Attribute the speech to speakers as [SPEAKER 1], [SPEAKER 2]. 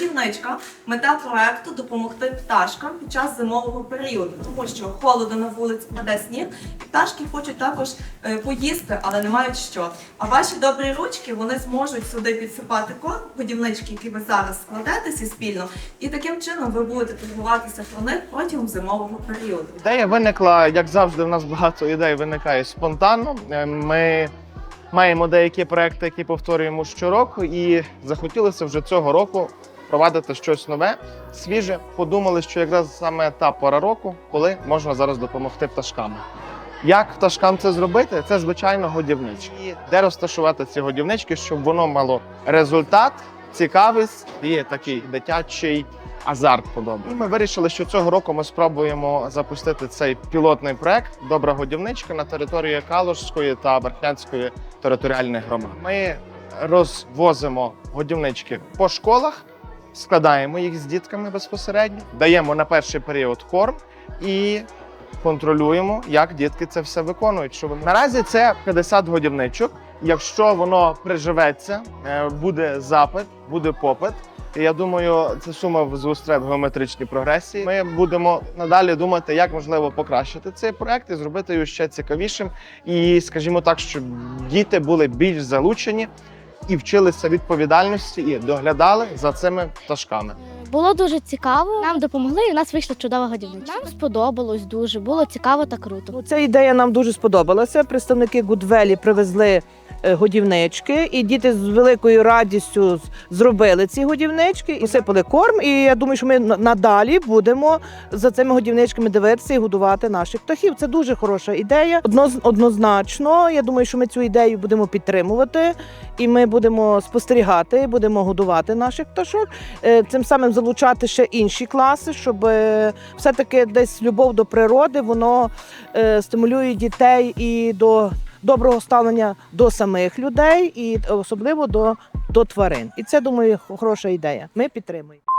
[SPEAKER 1] Годівничка, мета проекту допомогти пташкам під час зимового періоду, тому що холодно на вулиці паде сніг, і пташки хочуть також е, поїсти, але не мають що. А ваші добрі ручки вони зможуть сюди підсипати корм, годівнички, які ви зараз складете всі спільно, і таким чином ви будете турбуватися про них протягом зимового періоду.
[SPEAKER 2] Ідея виникла, як завжди, в нас багато ідей виникає спонтанно. Е, Ми маємо деякі проекти, які повторюємо щороку, і захотілося вже цього року провадити щось нове, свіже. Подумали, що якраз саме та пора року, коли можна зараз допомогти пташкам. Як пташкам це зробити? Це звичайно годівнички. Де розташувати ці годівнички, щоб воно мало результат, цікавість і такий дитячий азарт подобний. Ми вирішили, що цього року ми спробуємо запустити цей пілотний проект Добра годівничка на території Калужської та Верхнянської територіальних громад. Ми розвозимо годівнички по школах, складаємо їх з дітками безпосередньо, даємо на перший період корм і контролюємо, як дітки це все виконують. Що вони- наразі це 50 годівничок. Якщо воно приживеться, е, буде запит, буде попит. Я думаю, ця сума зустріне в геометричній прогресії. Ми будемо надалі думати, як можливо покращити цей проект і зробити його ще цікавішим. І, скажімо так, щоб діти були більш залучені і вчилися відповідальності і доглядали за цими пташками.
[SPEAKER 3] Було дуже цікаво. Нам допомогли, і в нас вийшла чудова годівничка. Нам сподобалось дуже, було цікаво та круто.
[SPEAKER 4] Ця ідея нам дуже сподобалася. Представники Гудвелі привезли е, годівнички, і діти з великою радістю зробили ці годівнички і сипали корм. І я думаю, що ми надалі будемо за цими годівничками дивитися і годувати наших птахів. Це дуже хороша ідея. Одно, однозначно, я думаю, що ми цю ідею будемо підтримувати, і ми будемо спостерігати, будемо годувати наших пташок. Е, Цим самим залучати ще інші класи, щоб е, все-таки десь любов до природи, воно е, стимулює дітей і до доброго ставлення до самих людей, і особливо до, до тварин. І це думаю хороша ідея. Ми підтримуємо.